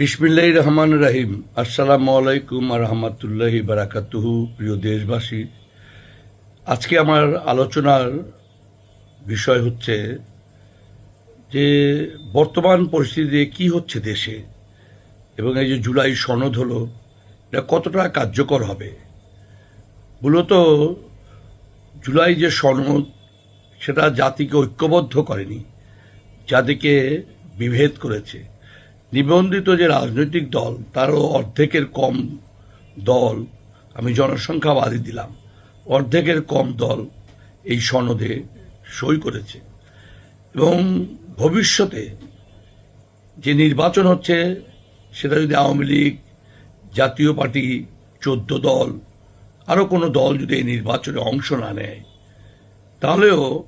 বিসমিল্লাহ রহমান রাহিম। আসসালামু আলাইকুম রহমতুল্লাহি বারাকাতুহু, প্রিয় দেশবাসী। আজকে আমার আলোচনার বিষয় হচ্ছে যে বর্তমান পরিস্থিতিতে কি হচ্ছে দেশে এবং এই যে জুলাই সনদ হলো, এটা কতটা কার্যকর হবে? মূলত জুলাই যে সনদ, সেটা জাতিকে ঐক্যবদ্ধ করেনি, জাতিকে বিভেদ করেছে। নিবন্ধিত যে রাজনৈতিক দল, তারও অর্ধেকের কম দল আমি জনসংখ্যা বাদই দিলাম। অর্ধেকের কম দল এই সনদে সই করেছে। এবং ভবিষ্যতে যে নির্বাচন হচ্ছে, সেটা যদি আওয়ামী লীগ, জাতীয় পার্টি, চোদ্দ দল, আরও কোনো দল যদি এই নির্বাচনে অংশ না নেয়, তাহলেও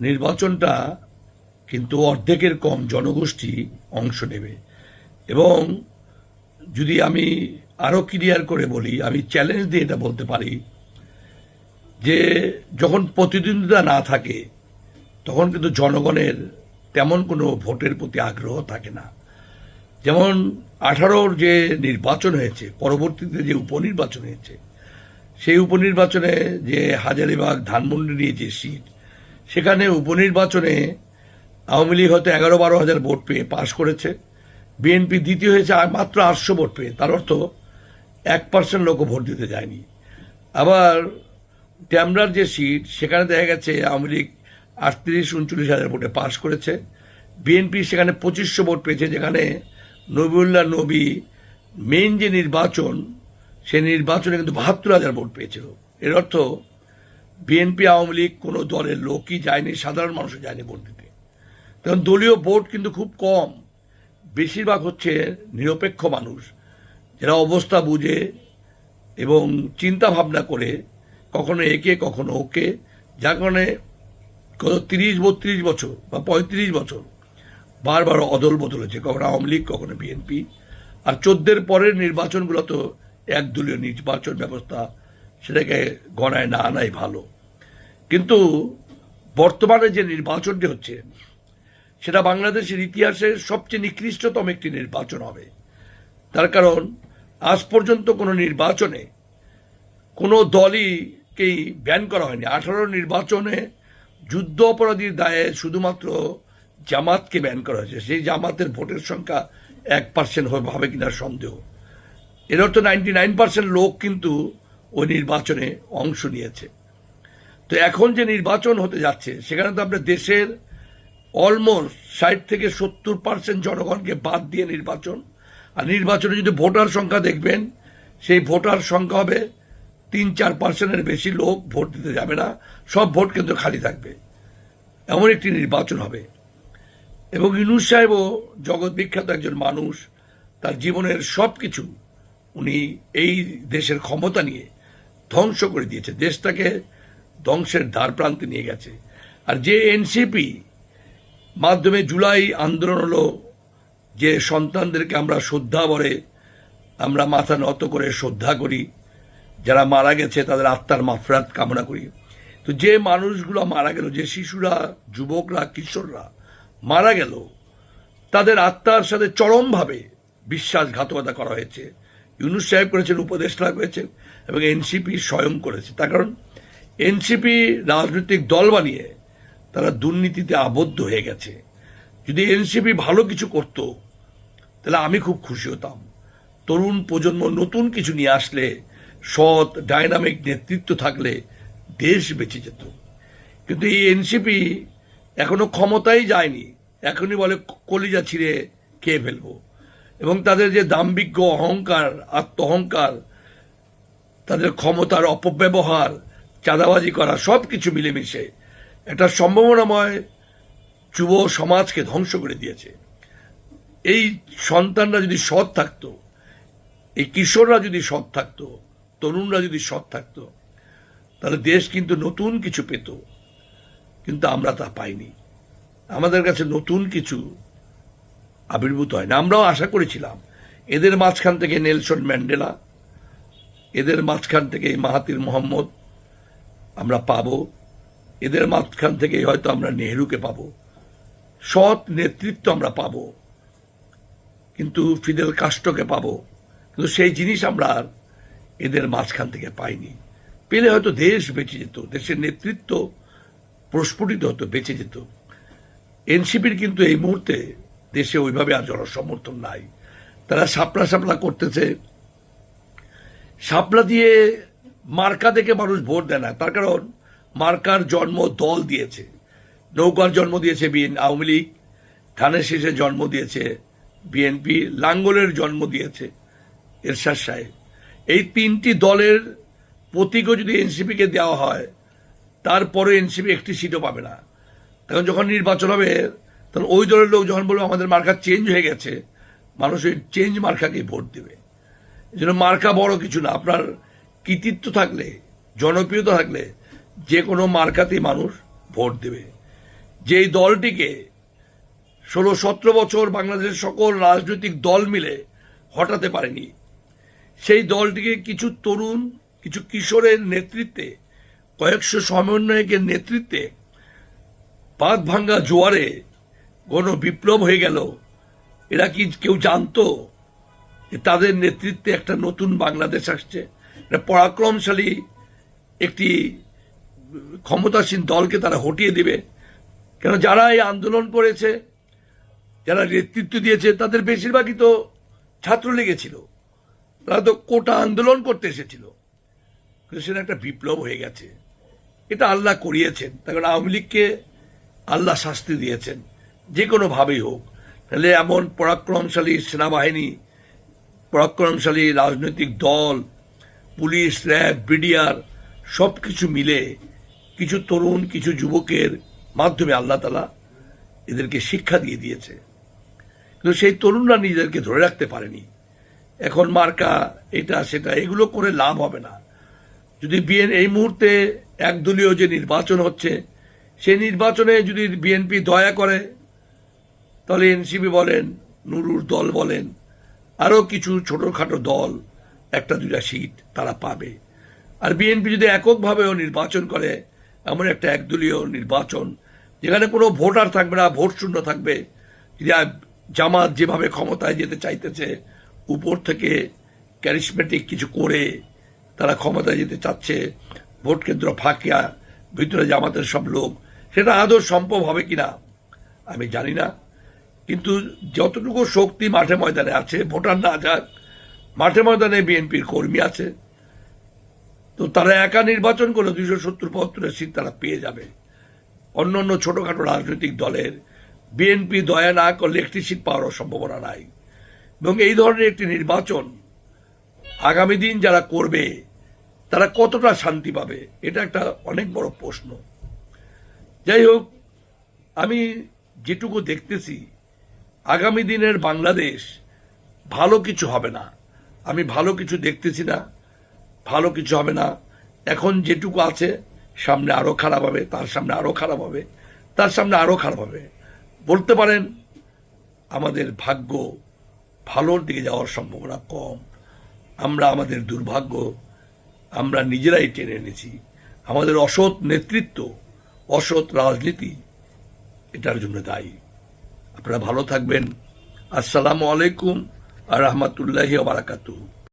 নির্বাচনটা কিন্তু অর্ধেকের কম জনগোষ্ঠী অংশ নেবে। এবং যদি আমি আরও ক্লিয়ার করে বলি, আমি চ্যালেঞ্জ দিয়ে এটা বলতে পারি যে, যখন প্রতিদ্বন্দ্বিতা না থাকে, তখন কিন্তু জনগণের তেমন কোনো ভোটের প্রতি আগ্রহ থাকে না। যেমন আঠারোর যে নির্বাচন হয়েছে, পরবর্তীতে যে উপনির্বাচন হয়েছে, সেই উপনির্বাচনে যে হাজারিবাগ ধানমন্ডি নিয়ে যে সিট সেখানে উপনির্বাচনে আওয়ামী লীগ হয়তো এগারো বারো হাজার ভোট পেয়ে পাশ করেছে। বিএনপি দ্বিতীয় হয়েছে মাত্র আটশো ভোট পেয়ে। তার অর্থ এক পার্সেন্ট লোকও ভোট দিতে যায়নি। আবার ট্যামরার যে সিট, সেখানে দেখা গেছে আওয়ামী লীগ আটত্রিশ, উনচল্লিশ হাজার ভোটে পাশ করেছে। বিএনপি সেখানে পঁচিশশো ভোট পেয়েছে, যেখানে নবিউল্লাহ নবী মেইন যে নির্বাচন, সেই নির্বাচনে কিন্তু বাহাত্তর হাজার ভোট পেয়েছিল। এর অর্থ বিএনপি, আওয়ামী লীগ কোনো দলের লোকই যায়নি, সাধারণ মানুষও যায়নি ভোট দিতে। কারণ দলীয় ভোট কিন্তু খুব কম। বেশিরভাগ হচ্ছে নিরপেক্ষ মানুষ, যারা অবস্থা বুঝে এবং চিন্তা ভাবনা করে কখনো একে, কখনো ওকে, যার কারণে গত তিরিশ, বত্রিশ বছর বা পঁয়ত্রিশ বছর বারবার অদল বদল হয়েছে, কখনো আওয়ামী লীগ, কখনো বিএনপি। আর চোদ্দের পরের নির্বাচনগুলো তো একদলীয় নির্বাচন ব্যবস্থা, সেটাকে গণায় না আনাই ভালো। কিন্তু বর্তমানে যে নির্বাচনটি হচ্ছে সেটা বাংলাদেশের ইতিহাসের সবচেয়ে নিকৃষ্টতম একটি নির্বাচন হবে। তার কারণ, আজ পর্যন্ত কোনো নির্বাচনে কোনো দলইকেই ব্যান করা হয়নি। আঠারো নির্বাচনে যুদ্ধ অপরাধীর দায়ে শুধুমাত্র জামাতকে ব্যান করা হয়েছে। সেই জামাতের ভোটের সংখ্যা এক পার্সেন্ট হবে কিনা সন্দেহ। এর অর্থ নাইনটি নাইন পার্সেন্ট লোক কিন্তু ওই নির্বাচনে অংশ নিয়েছে। তো এখন যে নির্বাচন হতে যাচ্ছে, সেখানে তো আপনার দেশের অলমোস্ট ষাট থেকে সত্তর পার্সেন্ট জনগণকে বাদ দিয়ে নির্বাচন। আর নির্বাচনে যদি ভোটার সংখ্যা দেখবেন, সেই ভোটার সংখ্যা হবে তিন চার পার্সেন্টের বেশি লোক ভোট দিতে যাবে না। সব ভোট কেন্দ্র খালি থাকবে। এমন একটি নির্বাচন হবে। এবং ইনুস সাহেবও জগৎ বিখ্যাত একজন মানুষ। তার জীবনের সব কিছু উনি এই দেশের ক্ষমতা নিয়ে ধ্বংস করে দিয়েছে। দেশটাকে ধ্বংসের দ্বার প্রান্তে নিয়ে গেছে। আর যে এনসিপি মাধ্যমে জুলাই আন্দোলন হলো যে সন্তানদেরকে আমরা শ্রদ্ধা বলে, আমরা মাথা নত করে শ্রদ্ধা করি। যারা মারা গেছে, তাদের আত্মার মাফরাত কামনা করি। তো যে মানুষগুলো মারা গেল, যে শিশুরা, যুবকরা, কিশোররা মারা গেল, তাদের আত্মার সাথে চরমভাবে বিশ্বাসঘাতকতা করা হয়েছে। ইউনুস সাহেব করেছেন, উপদেষ্টা করেছেন এবং এনসিপি স্বয়ং করেছে। তার কারণ, এনসিপি রাজনৈতিক দল বানিয়ে তারা দুর্নীতিতে আবদ্ধ হয়ে গেছে। যদি এনসিপি ভালো কিছু করত, তাহলে আমি খুব খুশি হতাম। তরুণ প্রজন্ম নতুন কিছু নিয়ে আসলে, সৎ, ডাইনামিক নেতৃত্ব থাকলে দেশ বেঁচে যেত। কিন্তু এই এনসিপি এখনও ক্ষমতায় যায়নি। এখনই বলে কলিজা ছিঁড়ে খেয়ে ফেলব। এবং তাদের যে দাম্ভিজ্ঞ অহংকার, আত্মহংকার, তাদের ক্ষমতার অপব্যবহার, চাঁদাবাজি করা সব কিছু মিলেমিশে একটা সম্ভাবনাময় যুব সমাজকে ধ্বংস করে দিয়েছে। এই সন্তানরা যদি সৎ থাকতো, এই কিশোররা যদি সৎ থাকতো, তরুণরা যদি সৎ থাকতো, তাহলে দেশ কিন্তু নতুন কিছু পেত। কিন্তু আমরা তা পাইনি। আমাদের কাছে নতুন কিছু আবির্ভূত হয় না। আমরাও আশা করেছিলাম, এদের মাঝখান থেকে নেলসন ম্যান্ডেলা, এদের মাঝখান থেকে মাহাতির মোহাম্মদ আমরা পাবো। এদের মাঝখান থেকে হয়তো আমরা নেহরুকে পাবো। সৎ নেতৃত্ব আমরা পাব। কিন্তু ফিদেল কাস্টকে পাবো। কিন্তু সেই জিনিস আমরা আর এদের মাঝখান থেকে পাইনি। পেলে হয়তো দেশ বেঁচে যেত, দেশের নেতৃত্ব প্রস্ফুটিত হতো, বেঁচে যেত। এনসিপির কিন্তু এই মুহূর্তে দেশে ওইভাবে আর জনসমর্থন নাই। তারা সাপলা সাপলা করতেছে। সাপলা দিয়ে মার্কা দেখে মানুষ ভোট দেয় না। তার কারণ মার্কার জন্ম দল দিয়েছে। নৌকার জন্ম দিয়েছে বিএন আওয়ামী লীগ, ধানের শেষে জন্ম দিয়েছে বিএনপি লাঙ্গলের জন্ম দিয়েছে এরশাদ সাহেব। এই তিনটি দলের প্রতীকও যদি এনসিপিকে দেওয়া হয় তারপরে এনসিপি একটি সিটও পাবে না। তখন যখন নির্বাচন হবে, তখন ওই দলের লোক যখন বলবে, আমাদের মার্কা চেঞ্জ হয়ে গেছে মানুষ ওই চেঞ্জ মার্কাকেই ভোট দেবে। এই জন্য মার্কা বড় কিছু না। আপনার কৃতিত্ব থাকলে, জনপ্রিয়তা থাকলে যে কোনো মার্কাতেই মানুষ ভোট দেবে। যেই দলটিকে ষোলো সতেরো বছর বাংলাদেশের সকল রাজনৈতিক দল মিলে হটাতে পারেনি, সেই দলটিকে কিছু তরুণ, কিছু কিশোরের নেতৃত্বে, কয়েকশো সমন্বয়কের নেতৃত্বে পাত ভাঙ্গা জোয়ারে গণ বিপ্লব হয়ে গেল। এরা কি কেউ জানতো যে তাদের নেতৃত্বে একটা নতুন বাংলাদেশ আসছে? এটা পরাক্রমশালী একটি ক্ষমতাসীন দলকে তারা হটিয়ে দিবে। কেন যারা এই আন্দোলন করেছে, যারা নেতৃত্ব দিয়েছে, তাদের বেশিরভাগই তো ছাত্রলীগে ছিল। তারা তো কোটা আন্দোলন করতে এসেছিল। কিন্তু সেটা একটা বিপ্লব হয়ে গেছে। এটা আল্লাহ করিয়েছেন। তার কারণ আওয়ামী লীগকে আল্লাহ শাস্তি দিয়েছেন। যে কোনোভাবেই হোক। তাহলে এমন পরাক্রমশালী সেনাবাহিনী, পরাক্রমশালী রাজনৈতিক দল, পুলিশ, র্যাব, বিডিআর সব কিছু মিলে কিছু তরুণ, কিছু যুবকের মাধ্যমে আল্লাহ তালা এদেরকে শিক্ষা দিয়ে দিয়েছে। কিন্তু সেই তরুণরা নিজেদেরকে ধরে রাখতে পারেনি। এখন মার্কা এটা, সেটা, এগুলো করে লাভ হবে না। যদি বিএন, এই মুহূর্তে একদলীয় যে নির্বাচন হচ্ছে, সেই নির্বাচনে যদি বিএনপি দয়া করে, তাহলে এনসিপি বলেন, নুরুর দল বলেন, আরও কিছু ছোটোখাটো দল, একটা দুটা সিট তারা পাবে। আর বিএনপি যদি এককভাবেও নির্বাচন করে এমন একটা একদলীয় নির্বাচন, যেখানে কোনো ভোটার থাকবে না, ভোট শূন্য থাকবে। যদি জামাত যেভাবে ক্ষমতায় যেতে চাইতেছে, উপর থেকে ক্যারিসমেটিক কিছু করে তারা ক্ষমতায় যেতে চাচ্ছে। ভোট কেন্দ্র ফাঁকিয়া ভিতরে জামাতের সব লোক, সেটা আদৌ সম্ভব হবে কি না আমি জানি না। কিন্তু যতটুকু শক্তি মাঠে ময়দানে আছে, ভোটার না যাক, মাঠে ময়দানে বিএনপির কর্মী আছে। তো তারা একা নির্বাচন করলে দুইশো সত্তর পঁচাত্তরের সিট তারা পেয়ে যাবে। অন্য অন্য ছোটোখাটো রাজনৈতিক দলের বিএনপি দয়া না করলে একটি সিট পাওয়ার সম্ভাবনা নাই। এবং এই ধরনের একটি নির্বাচন আগামী দিন যারা করবে, তারা কতটা শান্তি পাবে, এটা একটা অনেক বড় প্রশ্ন। যাই হোক, আমি যেটুকু দেখতেছি, আগামী দিনের বাংলাদেশ ভালো কিছু হবে না। আমি ভালো কিছু দেখতেছি না। ভালো কিছু হবে না। এখন যেটুকু আছে, সামনে আরও খারাপ হবে, তার সামনে আরও খারাপ হবে, তার সামনে আরও খারাপ হবে। বলতে পারেন, আমাদের ভাগ্য ভালোর দিকে যাওয়ার সম্ভাবনা কম। আমরা আমাদের দুর্ভাগ্য, আমরা নিজেরাই টেনে এনেছি। আমাদের অসৎ নেতৃত্ব, অসৎ রাজনীতি, এটার জন্য দায়ী। আপনারা ভালো থাকবেন। আসসালামু আলাইকুম আর রহমতুল্লাহি বারাকাতুহ।